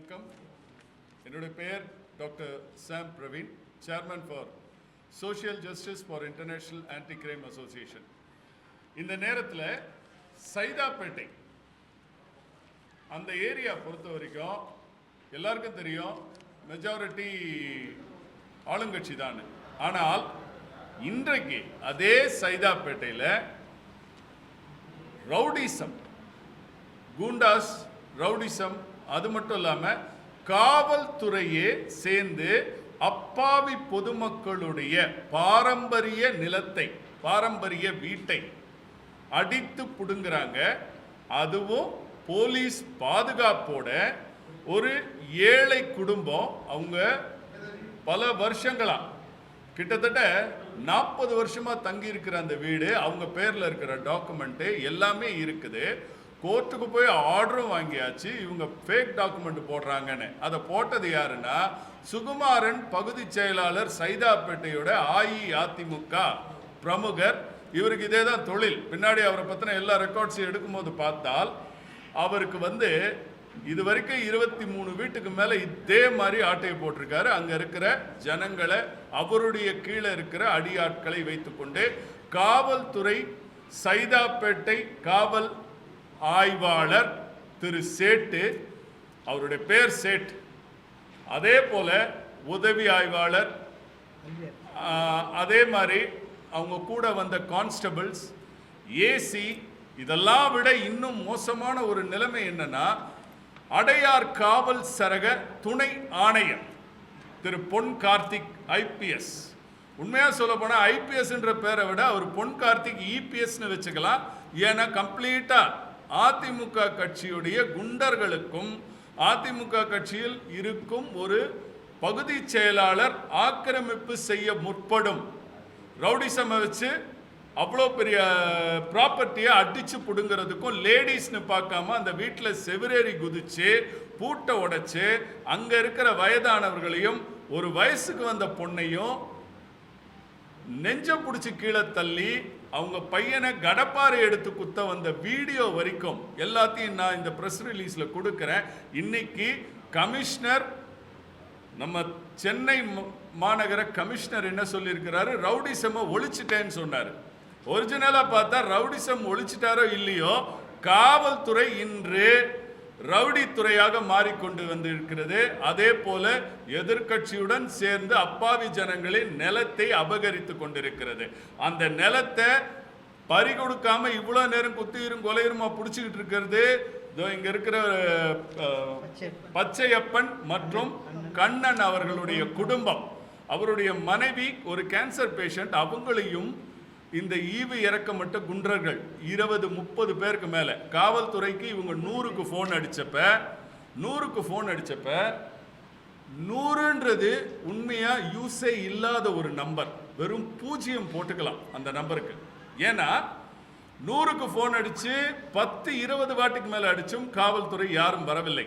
வணக்கம். என்னுடைய பெயர் doctor Sam Praveen chairman for social justice for international anti crime association. இந்த நேரத்தில் சைதாப்பேட்டை அந்த ஏரியா பொறுத்த வரைக்கும் எல்லாருக்கும் தெரியும் மெஜாரிட்டி ஆளுங்கட்சி தான். ஆனால் இன்றைக்கு அதே சைதாப்பேட்டையில் ரவுடிசம் கூண்டாஸ் ரவுடிசம் அது மட்டும் இல்லாமல் காவல்துறையே சேர்ந்து அப்பாவி பொதுமக்களுடைய பாரம்பரிய நிலத்தை பாரம்பரிய வீட்டை அடித்து பிடுங்குறாங்க. அதுவும் போலீஸ் பாதுகாப்போட ஒரு ஏழை குடும்பம் அவங்க பல வருஷங்களா கிட்டத்தட்ட நாற்பது வருஷமா தங்கி இருக்கிற அந்த வீடு அவங்க பேர்ல இருக்கிற டாக்குமெண்ட் எல்லாமே இருக்குது. கோர்ட்டுக்கு போய் ஆர்டரும் வாங்கியாச்சு இவங்க ஃபேக் டாக்குமெண்ட் போடுறாங்கன்னு. அதை போட்டது யாருன்னா சுகுமாரன் பகுதி செயலாளர் சைதாப்பேட்டையோட அஇஅதிமுக பிரமுகர். இவருக்கு இதே தான் தொழில். பின்னாடி அவரை பற்றின எல்லா ரெக்கார்ட்ஸையும் எடுக்கும்போது பார்த்தால் அவருக்கு வந்து இது வரைக்கும் இருபத்தி மூணு வீட்டுக்கு மேலே இதே மாதிரி ஆட்டையை போட்டிருக்காரு. அங்கே இருக்கிற ஜனங்களை அவருடைய கீழே இருக்கிற அடியாட்களை வைத்துக்கொண்டு காவல்துறை சைதாப்பேட்டை காவல் ஆய்வாளர் திரு சேட்டு அவருடைய பேர் சேட் அதே போல உதவி ஆய்வாளர் அதே மாதிரி அவங்க கூட வந்த கான்ஸ்டபிள்ஸ் ஏசி இதெல்லாம் விட இன்னும் மோசமான ஒரு நிலைமை என்னன்னா அடையார் காவல் சரக துணை ஆணையர் திரு பொன் கார்த்திக் ஐபிஎஸ் உண்மையாக சொல்ல போனால் ஐபிஎஸ்ன்ற பேரை விட அவர் பொன் கார்த்திக் இபிஎஸ்னு வச்சுக்கலாம். ஏன்னா கம்ப்ளீட்டாக அதிமுக கட்சியுடைய குண்டர்களுக்கும் அதிமுக கட்சியில் இருக்கும் ஒரு பகுதி செயலாளர் ஆக்கிரமிப்பு செய்ய முற்படும். ரவுடிசமை வச்சு அவ்வளோ பெரிய ப்ராப்பர்ட்டியை அடித்து பிடுங்கிறதுக்கும் லேடிஸ்னு பார்க்காம அந்த வீட்டில் செவிரேறி குதிச்சு பூட்டை உடைச்சு அங்கே இருக்கிற வயதானவர்களையும் ஒரு வயசுக்கு வந்த பொண்ணையும் நெஞ்ச பிடிச்சி கீழே தள்ளி அவங்க பையனை கடப்பாறை எடுத்து குத்த வந்த வீடியோ வரைக்கும் எல்லாத்தையும் நான் இந்த ப்ரெஸ் ரிலீஸில் கொடுக்குறேன். இன்னைக்கு கமிஷனர் நம்ம சென்னை மாநகர கமிஷனர் என்ன சொல்லியிருக்கிறாரு? ரவுடிசமை ஒழிச்சிட்டேன்னு சொன்னார். ஒரிஜினலாக பார்த்தா ரவுடிசம் ஒழிச்சிட்டாரோ இல்லையோ? காவல்துறை இன்று ரவுடி துறையாக மாறிக்கொண்டு வந்திருக்கிறது. அதே போல எதிர்க்கட்சியுடன் சேர்ந்து அப்பாவி ஜனங்களின் நிலத்தை அபகரித்து கொண்டிருக்கிறது. அந்த நிலத்தை பறி கொடுக்காம இவ்வளோ நேரம் குத்திரும் கொலையுமா பிடிச்சிக்கிட்டு இருக்கிறது? இதோ இங்க இருக்கிற பச்சையப்பன் மற்றும் கண்ணன் அவர்களுடைய குடும்பம். அவருடைய மனைவி ஒரு கேன்சர் பேஷண்ட் அவங்களையும் இந்த ஈவு இறக்கப்பட்ட குன்றர்கள் இருபது முப்பது பேருக்கு மேலே. காவல்துறைக்கு இவங்க நூறுக்கு ஃபோன் அடித்தப்ப நூறுக்கு ஃபோன் அடித்தப்ப நூறுன்றது உண்மையாக யூஸே இல்லாத ஒரு நம்பர் வெறும் பூஜ்ஜியம் போட்டுக்கலாம் அந்த நம்பருக்கு ஏன்னா நூறுக்கு ஃபோன் அடித்து பத்து இருபது வாட்டுக்கு மேலே அடித்தும் காவல்துறை யாரும் வரவில்லை.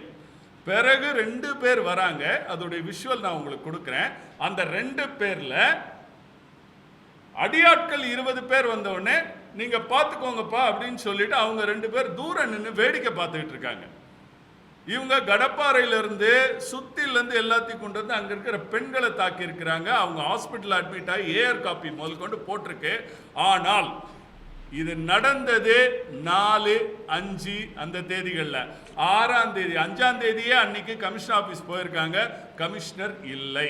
பிறகு ரெண்டு பேர் வராங்க. அதோடைய விஷுவல் நான் உங்களுக்கு கொடுக்குறேன். அந்த ரெண்டு பேரில் அடியாட்கள் இருபது பேர் வந்த உடனே நீங்க பார்த்துக்கோங்கப்பா அப்படின்னு சொல்லிட்டு அவங்க ரெண்டு பேர் தூரம் நின்று வேடிக்கை பார்த்துக்கிட்டு இருக்காங்க. இவங்க கடப்பாறையிலிருந்து சுத்திலேருந்து எல்லாத்தையும் கொண்டு வந்து அங்கே இருக்கிற பெண்களை தாக்கியிருக்கிறாங்க. அவங்க ஹாஸ்பிட்டல் அட்மிட் ஆகி ஏஆர் காப்பி முதல் கொண்டு போட்டிருக்கு. ஆனால் இது நடந்தது நாலு அஞ்சு அந்த தேதிகளில். ஆறாம் தேதி அஞ்சாம் தேதியே அன்னைக்கு கமிஷனர் ஆஃபீஸ் போயிருக்காங்க. கமிஷனர் இல்லை.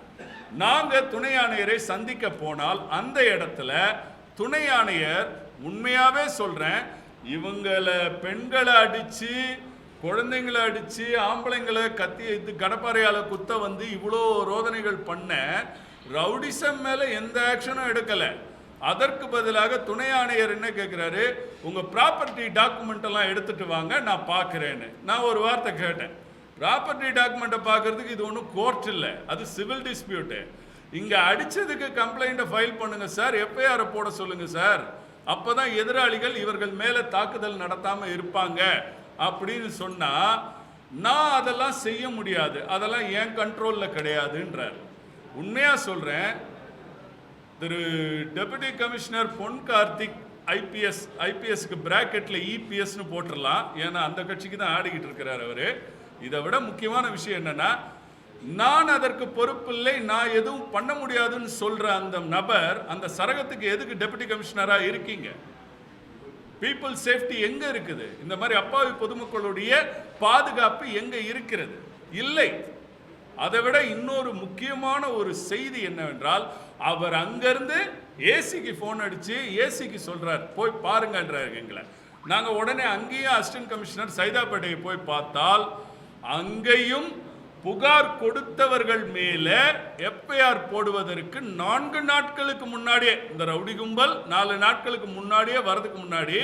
நாங்கள் துணை ஆணையரை சந்திக்க போனால் அந்த இடத்துல துணை ஆணையர் உண்மையாகவே சொல்கிறேன் இவங்களை பெண்களை அடித்து குழந்தைங்களை அடித்து ஆம்பளைங்களை கத்தி வைத்து கடப்பாறையால் குத்த வந்து இவ்வளோ ரோதனைகள் பண்ண ரவுடிசம் மேலே எந்த ஆக்ஷனும் எடுக்கலை. அதற்கு பதிலாக துணை ஆணையர் என்ன கேட்குறாரு உங்கள் ப்ராப்பர்ட்டி டாக்குமெண்ட் எல்லாம் எடுத்துகிட்டு வாங்க நான் பார்க்குறேன்னு. நான் ஒரு வார்த்தை கேட்டேன். ப்ராப்பர்ட்டி டாக்குமெண்ட்டை பார்க்கறதுக்கு இது ஒன்றும் கோர்ட் இல்லை. அது சிவில் டிஸ்பியூட்டு இங்கே அடித்ததுக்கு கம்ப்ளைண்ட்டை ஃபைல் பண்ணுங்கள் சார். எஃப்ஐஆரை போட சொல்லுங்கள் சார். அப்போ தான் எதிராளிகள் இவர்கள் மேலே தாக்குதல் நடத்தாமல் இருப்பாங்க. அப்படின்னு சொன்னால் நான் அதெல்லாம் செய்ய முடியாது. அதெல்லாம் என் கண்ட்ரோலில் கிடையாதுன்றார். உண்மையாக சொல்கிறேன் திரு டெபுட்டி கமிஷனர் பொன் கார்த்திக் ஐபிஎஸ் ஐபிஎஸ்க்கு ப்ராக்கெட்டில் இபிஎஸ்னு போட்டுடலாம் ஏன்னா அந்த கட்சிக்கு தான் ஆடிக்கிட்டு இருக்கிறார் அவர். இதை விட முக்கியமான விஷயம் என்னன்னா நான் அதற்கு பொறுப்பில்லை நான் எதுவும் பண்ண முடியாதுன்னு சொல்ற அந்த நபர் அந்த சரகத்துக்கு எதுக்கு டெபுட்டி கமிஷனரா இருக்கீங்க? பீப்புள் சேஃப்டி எங்க இருக்குது? இந்த மாதிரி அப்பாவி பொதுமக்களுடைய பாதுகாப்பு எங்க இருக்கிறது? இல்லை. அதை விட இன்னொரு முக்கியமான ஒரு செய்தி என்னவென்றால் அவர் அங்கிருந்து ஏசிக்கு ஃபோன் அடிச்சு ஏசிக்கு சொல்றார் போய் பாருங்கன்றாரு எங்களை. நாங்கள் உடனே அங்கேயே அசிஸ்டன்ட் கமிஷனர் சைதாப்பேட்டையை போய் பார்த்தால் அங்கேயும் புகார் கொடுத்தவர்கள் மேல எஃப்ஐஆர் போடுவதற்கு நான்கு நாட்களுக்கு முன்னாடியே இந்த ரவுடி கும்பல் நாலு நாட்களுக்கு முன்னாடியே வரதுக்கு முன்னாடி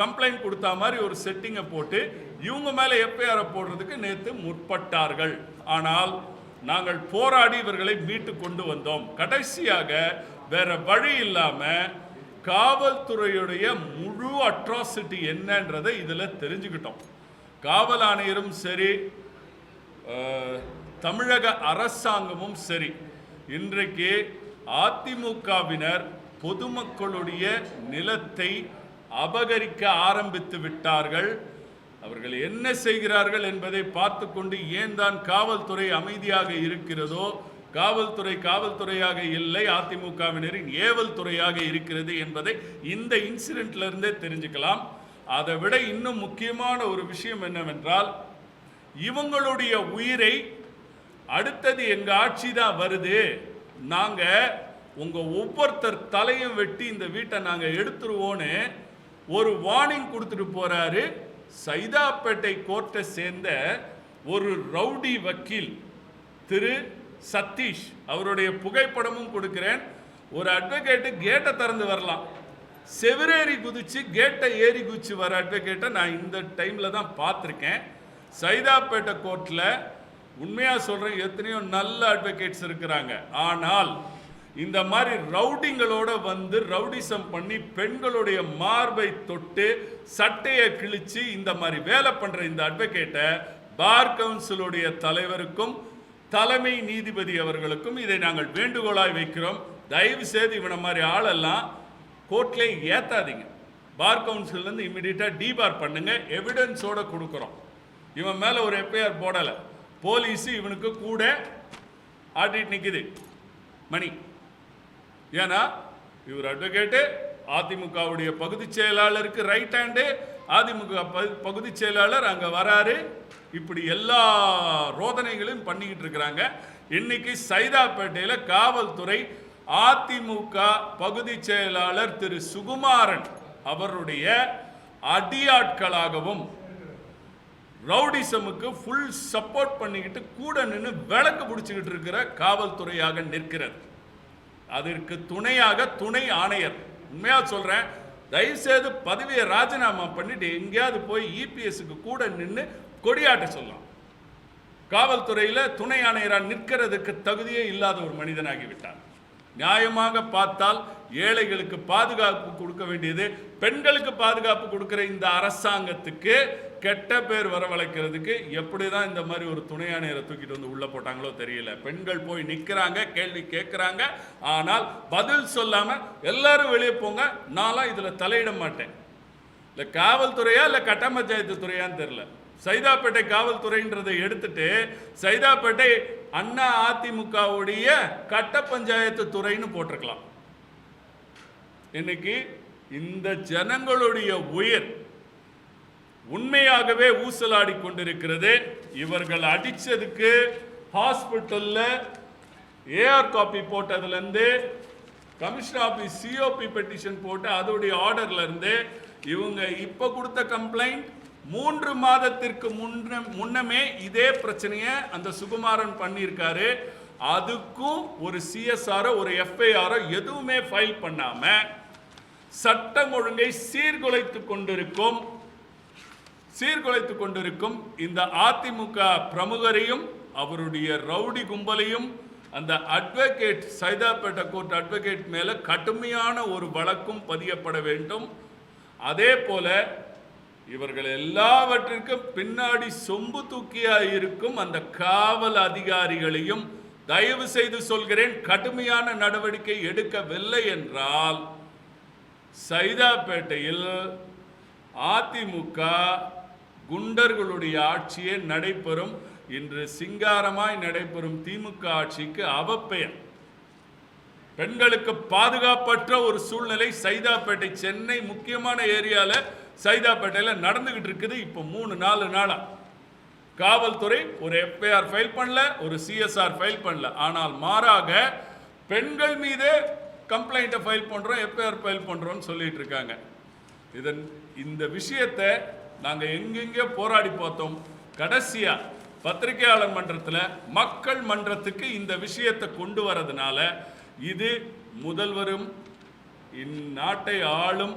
கம்ப்ளைண்ட் கொடுத்தா மாதிரி ஒரு செட்டிங்கை போட்டு இவங்க மேல எஃப்ஐஆர் போடுறதுக்கு நேற்று முற்பட்டார்கள். ஆனால் நாங்கள் போராடி இவர்களை மீட்டு கொண்டு வந்தோம். கடைசியாக வேற வழி இல்லாம காவல்துறையுடைய முழு அட்ராசிட்டி என்னன்றதை இதில் தெரிஞ்சுக்கிட்டோம். காவல் ஆணையரும் சரி தமிழக அரசாங்கமும் சரி இன்றைக்கு அதிமுகவினர் பொதுமக்களுடைய நிலத்தை அபகரிக்க ஆரம்பித்து விட்டார்கள். அவர்கள் என்ன செய்கிறார்கள் என்பதை பார்த்து கொண்டு ஏன் தான் காவல்துறை அமைதியாக இருக்கிறதோ காவல்துறை காவல்துறையாக இல்லை அதிமுகவினரின் ஏவல் துறையாக இருக்கிறது என்பதை இந்த இன்சிடென்ட்ல இருந்தே தெரிஞ்சுக்கலாம். அதை விட இன்னும் முக்கியமான ஒரு விஷயம் என்னவென்றால் இவங்களுடைய உயிரை அடுத்தது எங்கள் ஆட்சி தான் வருது. நாங்கள் உங்கள் ஒவ்வொருத்தர் தலையும் வெட்டி இந்த வீட்டை நாங்கள் எடுத்துருவோன்னு ஒரு வார்னிங் கொடுத்துட்டு போகிறாரு சைதாப்பேட்டை கோர்ட்டை சேர்ந்த ஒரு ரவுடி வக்கீல் திரு சதீஷ். அவருடைய புகைப்படமும் கொடுக்கிறேன். ஒரு அட்வொகேட்டு கேட்டை திறந்து வரலாம். செவிரேறி குதிச்சு கேட்டை ஏறி குதிச்சு வர அட்வொகேட்டை நான் இந்த டைமில் தான் பார்த்துருக்கேன். சைதாப்பேட்டை கோர்ட்டில் உண்மையாக சொல்கிறேன் எத்தனையோ நல்ல அட்வொகேட்ஸ் இருக்கிறாங்க. ஆனால் இந்த மாதிரி ரவுடிங்களோட வந்து ரவுடிசம் பண்ணி பெண்களுடைய மார்பை தொட்டு சட்டையை கிழிச்சு இந்த மாதிரி வேலை பண்ணுற இந்த அட்வொகேட்டை பார் கவுன்சிலுடைய தலைவருக்கும் தலைமை நீதிபதி அவர்களுக்கும் இதை நாங்கள் வேண்டுகோளாய் வைக்கிறோம். தயவு செய்து இவனை மாதிரி ஆளெல்லாம் கோர்ட்ல ஏற்றாதீங்க பார் கவுன்சிலேருந்து இம்மிடியட்டாக இமிடியட்டா டிபார் பண்ணுங்கள் எவிடன்ஸோட கொடுக்குறோம். இவன் மேலே ஒரு எஃப்ஐஆர் போடலை. போலீஸு இவனுக்கு கூட ஆடிட்டு நிற்குது மணி. ஏன்னா இவர் அட்வொகேட்டு அதிமுகவுடைய பகுதி செயலாளருக்கு ரைட் ஹேண்டு அதிமுக பகுதி செயலாளர் அங்கே வராரு. இப்படி எல்லா ரோதனைகளையும் பண்ணிக்கிட்டு இருக்கிறாங்க. இன்னைக்கு சைதாப்பேட்டையில் காவல்துறை அதிமுக பகுதி செயலாளர் திரு சுகுமாரன் அவருடைய அடியாட்களாகவும் ரவுடிசமுக்கு ஃபுல் சப்போர்ட் பண்ணிக்கிட்டு கூட நின்று விளக்கு பிடிச்சிக்கிட்டு இருக்கிற காவல்துறையாக நிற்கிறது. அதற்கு துணையாக துணை ஆணையர். உண்மையாக சொல்கிறேன் தயவுசெய்து பதவியை ராஜினாமா பண்ணிட்டு எங்கேயாவது போய் இபிஎஸ்க்கு கூட நின்று கொடியாட்ட சொல்லலாம். காவல்துறையில் துணை ஆணையராக நிற்கிறதுக்கு தகுதியே இல்லாத ஒரு மனிதனாகிவிட்டார். நியாயமாக பார்த்தால் ஏழைகளுக்கு பாதுகாப்பு கொடுக்க வேண்டியது பெண்களுக்கு பாதுகாப்பு கொடுக்கிற இந்த அரசாங்கத்துக்கு கெட்ட பேர் வரவழைக்கிறதுக்கு எப்படி தான் இந்த மாதிரி ஒரு துணையாணையரை தூக்கிட்டு வந்து உள்ளே போட்டாங்களோ தெரியல. பெண்கள் போய் நிற்கிறாங்க கேள்வி கேட்குறாங்க ஆனால் பதில் சொல்லாமல் எல்லாரும் வெளியே போங்க நான்லாம் இதில் தலையிட மாட்டேன். இல்லை காவல்துறையா இல்லை கட்ட பஞ்சாயத்து துறையான்னு தெரில சைதாப்பேட்டை காவல்துறைன்றதை எடுத்துட்டு சைதாப்பேட்டை அண்ணா அதிமுகவுடைய கட்ட பஞ்சாயத்து துறைன்னு போட்டிருக்கலாம். இன்னைக்கு இந்த ஜனங்களுடைய உயிர் உண்மையாகவே ஊசலாடி கொண்டிருக்கிறது. இவர்கள் அடித்ததுக்கு ஹாஸ்பிட்டல்ல ஏஆர் காப்பி போட்டதுலேருந்து கமிஷனர் ஆபீஸ் சிஓபி பெட்டிஷன் போட்டு அதோடைய ஆர்டர்லேருந்து இவங்க இப்போ கொடுத்த கம்ப்ளைண்ட் மூன்று மாதத்திற்கு முன்ன முன்னமே இதே பிரச்சனையை அந்த சுகுமாரன் பண்ணியிருக்காரு. அதுக்கும் ஒரு சிஎஸ்ஆரோ ஒரு எஃப்ஐஆரோ எதுவுமே ஃபைல் பண்ணாம சட்டம் ஒழுங்கை சீர்குலைத்து கொண்டிருக்கும். சீர்குலைத்து கொண்டிருக்கும் இந்த அதிமுக பிரமுகரையும் அவருடைய ரவுடி கும்பலையும் அந்த அட்வொகேட் சைதாப்பேட்டை கோர்ட் அட்வொகேட் மேலே கடுமையான ஒரு வழக்கும் பதியப்பட வேண்டும். அதே போல இவர்கள் எல்லாவற்றிற்கும் பின்னாடி சொம்பு தூக்கியா இருக்கும் அந்த காவல் அதிகாரிகளையும் தயவு செய்து சொல்கிறேன் கடுமையான நடவடிக்கை எடுக்கவில்லை என்றால் சைதாப்பேட்டையில் அதிமுக குண்டர்களுடைய ஆட்சியே நடைபெறும் இன்று சிங்காரமாய் நடைபெறும் திமுக ஆட்சிக்கு அவப்பெயர். பெண்களுக்கு பாதுகாப்பற்ற ஒரு சூழ்நிலை சைதாப்பேட்டை சென்னை முக்கியமான ஏரியால சைதாப்பேட்டையில் நடந்துக்கிட்டு இருக்குது. இப்போ மூணு நாலு நாளாக காவல்துறை ஒரு எஃப்ஐஆர் ஃபைல் பண்ணல ஒரு சிஎஸ்ஆர் ஃபைல் பண்ணல. ஆனால் மாறாக பெண்கள் மீதே கம்ப்ளைண்ட்டை ஃபைல் பண்ணுறோம் எஃப்ஐஆர் ஃபைல் பண்ணுறோம்னு சொல்லிட்டு இருக்காங்க. இதன் இந்த விஷயத்தை நாங்கள் எங்கெங்கே போராடி பார்த்தோம். கடைசியாக பத்திரிகையாளர் மன்றத்தில் மக்கள் மன்றத்துக்கு இந்த விஷயத்தை கொண்டு வரதுனால இது முதல்வரும் இந்நாட்டை ஆளும்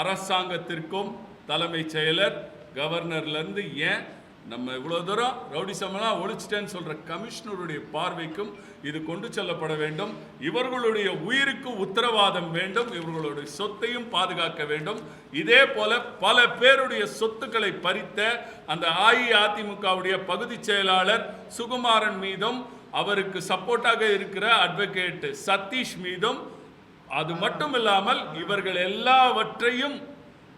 அரசாங்கத்திற்கும் தலைமைச் செயலர் கவர்னர்லேருந்து ஏன் நம்ம இவ்வளோ தூரம் ரவுடிசமெல்லாம் ஒழிச்சிட்டேன்னு சொல்கிற கமிஷனருடைய பார்வைக்கும் இது கொண்டு செல்லப்பட வேண்டும். இவர்களுடைய உயிருக்கு உத்தரவாதம் வேண்டும். இவர்களுடைய சொத்தையும் பாதுகாக்க வேண்டும். இதே போல பல பேருடைய சொத்துக்களை பறித்த அந்த அஇஅதிமுகவுடைய பகுதி செயலாளர் சுகுமாரன் மீதும் அவருக்கு சப்போர்ட்டாக இருக்கிற அட்வொகேட் சதீஷ் மீதும் அது மட்டும் இல்லாமல் இவர்கள் எல்லாவற்றையும்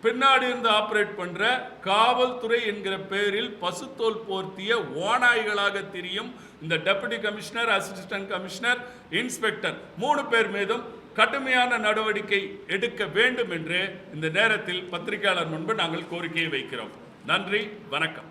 பின்னாடி இருந்து ஆப்ரேட் பண்ற காவல்துறை என்கிற பெயரில் பசுத்தோல் போர்த்திய ஓநாய்களாக திரியும். இந்த deputy commissioner assistant commissioner inspector மூணு பேர் மீதும் கடுமையான நடவடிக்கை எடுக்க வேண்டும் என்று இந்த நேரத்தில் பத்திரிகையாளர் முன்பு நாங்கள் கோரிக்கையை வைக்கிறோம். நன்றி வணக்கம்.